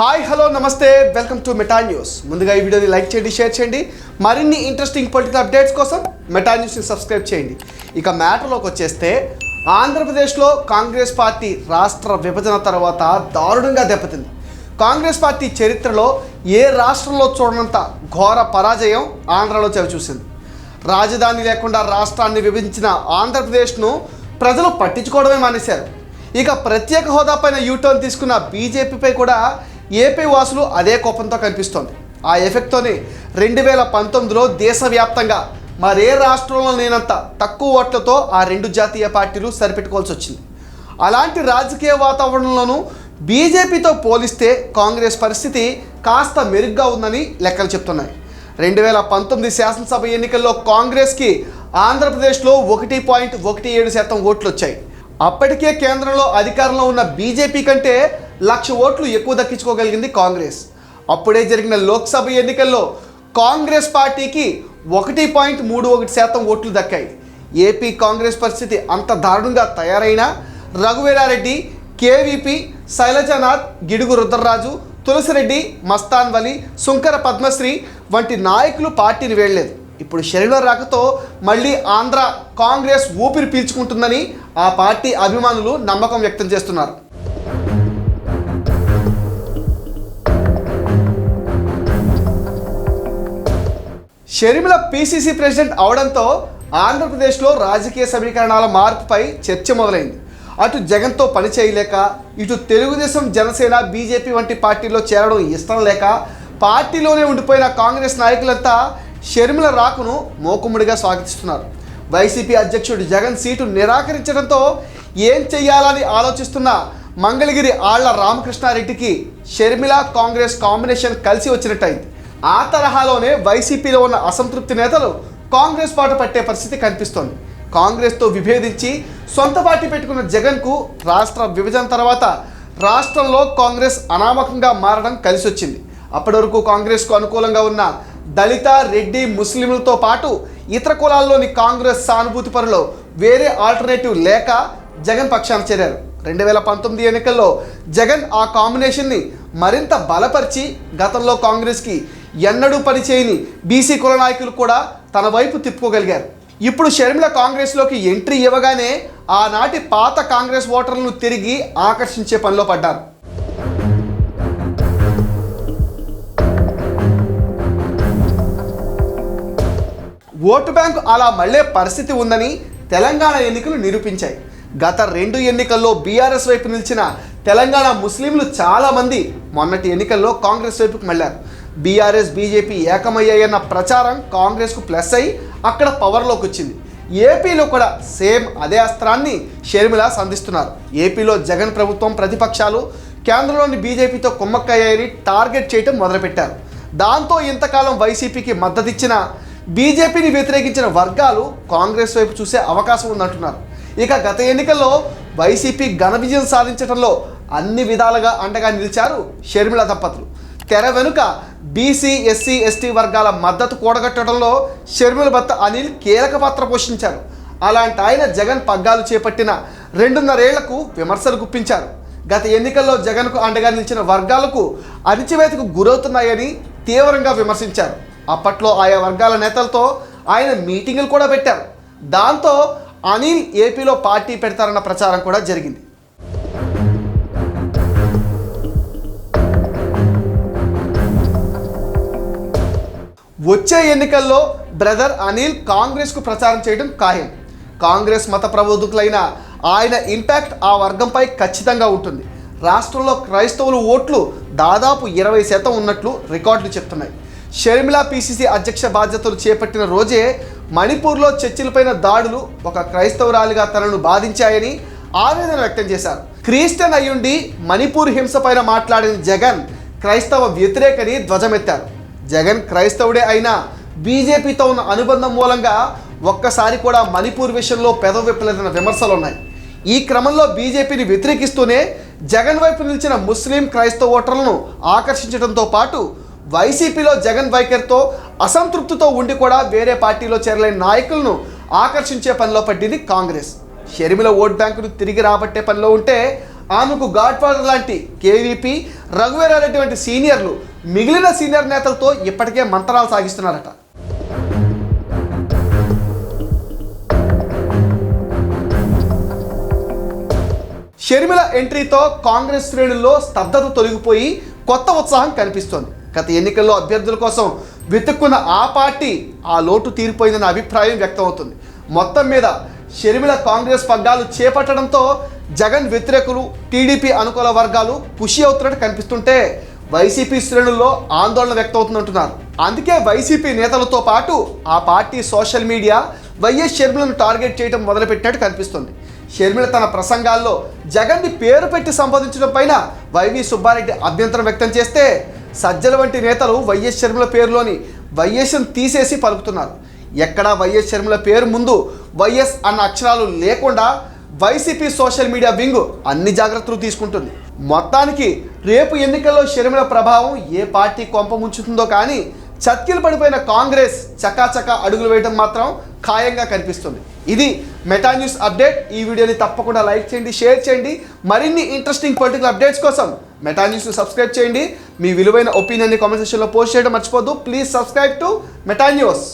Hi hello నమస్తే. Welcome to Meta news. ముందుగా ఈ వీడియోని లైక్ చేయండి షేర్ చేయండి. మరిన్ని ఇంట్రెస్టింగ్ పొలిటికల్ అప్డేట్స్ కోసం మెటా న్యూస్ని సబ్స్క్రైబ్ చేయండి. ఇక మ్యాటర్లోకి వచ్చేస్తే ఆంధ్రప్రదేశ్లో కాంగ్రెస్ పార్టీ రాష్ట్ర విభజన తర్వాత దారుణంగా దెబ్బతింది. కాంగ్రెస్ పార్టీ చరిత్రలో ఏ రాష్ట్రంలో చూడనంత ఘోర పరాజయం ఆంధ్రలో చవిచూసింది. రాజధాని లేకుండా రాష్ట్రాన్ని విభజించిన ఆంధ్రప్రదేశ్ను ప్రజలు పట్టించుకోవడమే మానేశారు. ఇక ప్రత్యేక హోదాపైన యూటర్న్ తీసుకున్న బీజేపీపై కూడా ఏపీ వాసులు అదే కోపంతో కనిపిస్తోంది. ఆ ఎఫెక్ట్తోనే రెండు వేల పంతొమ్మిదిలో దేశవ్యాప్తంగా మరే రాష్ట్రంలో లేనంత తక్కువ ఓట్లతో ఆ రెండు జాతీయ పార్టీలు సరిపెట్టుకోవాల్సి వచ్చింది. అలాంటి రాజకీయ వాతావరణంలోనూ బీజేపీతో పోలిస్తే కాంగ్రెస్ పరిస్థితి కాస్త మెరుగ్గా ఉందని లెక్కలు చెప్తున్నాయి. రెండు వేల పంతొమ్మిది శాసనసభ ఎన్నికల్లో కాంగ్రెస్కి ఆంధ్రప్రదేశ్లో ఒకటి పాయింట్ ఒకటి ఏడు శాతం ఓట్లు వచ్చాయి. అప్పటికే కేంద్రంలో అధికారంలో ఉన్న బీజేపీ కంటే లక్ష ఓట్లు ఎక్కువ దక్కించుకోగలిగింది కాంగ్రెస్. అప్పుడే జరిగిన లోక్సభ ఎన్నికల్లో కాంగ్రెస్ పార్టీకి ఒకటి పాయింట్ మూడు ఒకటి శాతం ఓట్లు దక్కాయి. ఏపీ కాంగ్రెస్ పరిస్థితి అంత దారుణంగా తయారైనా రఘువీరారెడ్డి కేవీపీ శైలజనాథ్ గిడుగు రుద్రరాజు తులసిరెడ్డి మస్తాన్ వలి సుంకర పద్మశ్రీ వంటి నాయకులు పార్టీని వేయలేదు ఇప్పుడు షెరిలో రాకతో మళ్ళీ ఆంధ్ర కాంగ్రెస్ ఊపిరి పీల్చుకుంటుందని ఆ పార్టీ అభిమానులు నమ్మకం వ్యక్తం చేస్తున్నారు. షర్మిల పిసిసి ప్రెసిడెంట్ అవడంతో ఆంధ్రప్రదేశ్లో రాజకీయ సమీకరణాల మార్పుపై చర్చ మొదలైంది. అటు జగన్తో పని చేయలేక ఇటు తెలుగుదేశం జనసేన బీజేపీ వంటి పార్టీలో చేరడం ఇష్టం లేక పార్టీలోనే ఉండిపోయిన కాంగ్రెస్ నాయకులంతా షర్మిల రాకును మోకుముడిగా స్వాగతిస్తున్నారు. వైసీపీ అధ్యక్షుడు జగన్ సీటు నిరాకరించడంతో ఏం చెయ్యాలని ఆలోచిస్తున్న మంగళగిరి ఆళ్ళ రామకృష్ణారెడ్డికి షర్మిల కాంగ్రెస్ కాంబినేషన్ కలిసి వచ్చినట్టయింది. ఆ తరహాలోనే వైసీపీలో ఉన్న అసంతృప్తి నేతలు కాంగ్రెస్ పాట పట్టే పరిస్థితి కనిపిస్తోంది. కాంగ్రెస్తో విభేదించి సొంత పార్టీ పెట్టుకున్న జగన్కు రాష్ట్ర విభజన తర్వాత రాష్ట్రంలో కాంగ్రెస్ అనామకంగా మారడం కలిసి వచ్చింది అప్పటి వరకు కాంగ్రెస్కు అనుకూలంగా ఉన్న దళిత రెడ్డి ముస్లింలతో పాటు ఇతర కులాల్లోని కాంగ్రెస్ సానుభూతి పరులు వేరే ఆల్టర్నేటివ్ లేక జగన్ పక్షాన చేరారు. రెండు వేల పంతొమ్మిది ఎన్నికల్లో జగన్ ఆ కాంబినేషన్ని మరింత బలపరిచి గతంలో కాంగ్రెస్కి ఎన్నడూ పనిచేయని బీసీ కుల నాయకులు కూడా తన వైపు తిప్పుకోగలిగారు. ఇప్పుడు షర్మిల కాంగ్రెస్లోకి ఎంట్రీ ఇవ్వగానే ఆనాటి పాత కాంగ్రెస్ ఓటర్లను తిరిగి ఆకర్షించే పనిలో పడ్డారు. ఓటు బ్యాంకు అలా మళ్ళే పరిస్థితి ఉందని తెలంగాణ ఎన్నికలు నిరూపించాయి. గత రెండు ఎన్నికల్లో బీఆర్ఎస్ వైపు నిలిచిన తెలంగాణ ముస్లింలు చాలామంది మొన్నటి ఎన్నికల్లో కాంగ్రెస్ వైపుకు మళ్ళారు బీఆర్ఎస్ బీజేపీ ఏకమయ్యాయన్న ప్రచారం కాంగ్రెస్కు ప్లస్ అయి అక్కడ పవర్లోకి వచ్చింది. ఏపీలో కూడా సేమ్ అదే అస్త్రాన్ని షర్మిల సంధిస్తున్నారు. ఏపీలో జగన్ ప్రభుత్వం ప్రతిపక్షాలు కేంద్రంలోని బీజేపీతో కుమ్మక్కయ్యాయని టార్గెట్ చేయటం మొదలుపెట్టారు. దాంతో ఇంతకాలం వైసీపీకి మద్దతిచ్చిన బీజేపీని వ్యతిరేకించిన వర్గాలు కాంగ్రెస్ వైపు చూసే అవకాశం ఉందంటున్నారు. ఇక గత ఎన్నికల్లో వైసీపీ ఘన విజయం సాధించడంలో అన్ని విధాలుగా అండగా నిలిచారు షర్మిల దంపతులు. తెర వెనుక బీసీ ఎస్సీ ఎస్టీ వర్గాల మద్దతు కూడగట్టడంలో షర్మిల భర్త అనిల్ కీలక పాత్ర పోషించారు. అలాంటి ఆయన జగన్ పగ్గాలు చేపట్టిన రెండున్నరేళ్ళకు విమర్శలు గుప్పించారు. గత ఎన్నికల్లో జగన్కు అండగా నిలిచిన వర్గాలకు అణిచివేతకు గురవుతున్నాయని తీవ్రంగా విమర్శించారు. అప్పట్లో ఆయా వర్గాల నేతలతో ఆయన మీటింగులు కూడా పెట్టారు. దాంతో అనిల్ ఏపీలో పార్టీ పెడతారన్న ప్రచారం కూడా జరిగింది. వచ్చే ఎన్నికల్లో బ్రదర్ అనిల్ కాంగ్రెస్కు ప్రచారం చేయడం ఖాయం. కాంగ్రెస్ మత ప్రబోధకులైన ఆయన ఇంపాక్ట్ ఆ వర్గంపై ఖచ్చితంగా ఉంటుంది. రాష్ట్రంలో క్రైస్తవులు ఓట్లు దాదాపు ఇరవై శాతం ఉన్నట్లు రికార్డులు చెప్తున్నాయి. షర్మిల పీసీసీ అధ్యక్ష బాధ్యతలు చేపట్టిన రోజే మణిపూర్లో చర్చిలపైన దాడులు ఒక క్రైస్తవురాలిగా తనను బాధించాయని ఆవేదన వ్యక్తం చేశారు. క్రిస్టియన్ అయ్యుండి మణిపూర్ హింస పైన మాట్లాడిన జగన్ క్రైస్తవ వ్యతిరేకని ధ్వజమెత్తారు. జగన్ క్రైస్తవుడే అయినా బీజేపీతో ఉన్న అనుబంధం మూలంగా ఒక్కసారి కూడా మణిపూర్ విషయంలో పెదవి విప్పలేదన్న విమర్శలు ఉన్నాయి ఈ క్రమంలో బీజేపీని వ్యతిరేకిస్తూనే జగన్ వైపు నిలిచిన ముస్లిం క్రైస్తవ ఓటర్లను ఆకర్షించడంతో పాటు వైసీపీలో జగన్ వైఖరితో అసంతృప్తితో ఉండి కూడా వేరే పార్టీలో చేరలేని నాయకులను ఆకర్షించే పనిలో పడ్డింది కాంగ్రెస్. షర్మిల ఓట్ బ్యాంకును తిరిగి రాబట్టే పనిలో ఉంటే ఆమెకు గాడ్ఫాదర్ లాంటి కేవీపీ రఘువీరారెడ్డి వంటి సీనియర్లు మిగిలిన సీనియర్ నేతలతో ఇప్పటికే మంతనాలు సాగిస్తున్నారట. షర్మిల ఎంట్రీతో కాంగ్రెస్ శ్రేణుల్లో స్తబ్దత తొలగిపోయి కొత్త ఉత్సాహం కనిపిస్తోంది. గత ఎన్నికల్లో అభ్యర్థుల కోసం వెతుక్కున్న ఆ పార్టీ ఆ లోటు తీరిపోయిందన్న అభిప్రాయం వ్యక్తమవుతుంది. మొత్తం మీద షర్మిల కాంగ్రెస్ పగ్గాలు చేపట్టడంతో జగన్ వ్యతిరేకులు టీడీపీ అనుకూల వర్గాలు ఖుషి అవుతున్నట్టు కనిపిస్తుంటే వైసీపీ శ్రేణుల్లో ఆందోళన వ్యక్తమవుతుందంటున్నారు. అందుకే వైసీపీ నేతలతో పాటు ఆ పార్టీ సోషల్ మీడియా వైఎస్ షర్మిలను టార్గెట్ చేయడం మొదలుపెట్టినట్టు కనిపిస్తుంది. షర్మిల తన ప్రసంగాల్లో జగన్ని పేరు పెట్టి సంబోధించడం పైన వైవి సుబ్బారెడ్డి అభ్యంతరం వ్యక్తం చేస్తే సజ్జల వంటి నేతలు వైఎస్ షర్మిల పేరులోని వైఎస్ను తీసేసి పలుకుతున్నారు. ఎక్కడా వైఎస్ షర్మిల పేరు ముందు వైఎస్ అన్న అక్షరాలు లేకుండా వైసీపీ సోషల్ మీడియా వింగ్ అన్ని జాగ్రత్తలు తీసుకుంటుంది. మొత్తానికి రేపు ఎన్నికల్లో షర్మిల ప్రభావం ఏ పార్టీ కొంప ముంచుతుందో కానీ చత్కిలు పడిపోయిన కాంగ్రెస్ చకాచకా అడుగులు వేయడం మాత్రం ఖాయంగా కనిపిస్తుంది. ఇది మెటా న్యూస్ అప్డేట్. ఈ వీడియోని తప్పకుండా లైక్ చేయండి షేర్ చేయండి. మరిన్ని ఇంట్రెస్టింగ్ పొలిటికల్ అప్డేట్స్ కోసం మెటా న్యూస్ని సబ్స్క్రైబ్ చేయండి. మీ విలువైన ఒపీనియన్ని కామెంట్ సెక్షన్లో పోస్ట్ చేయడం మర్చిపోద్దు please subscribe to Meta news.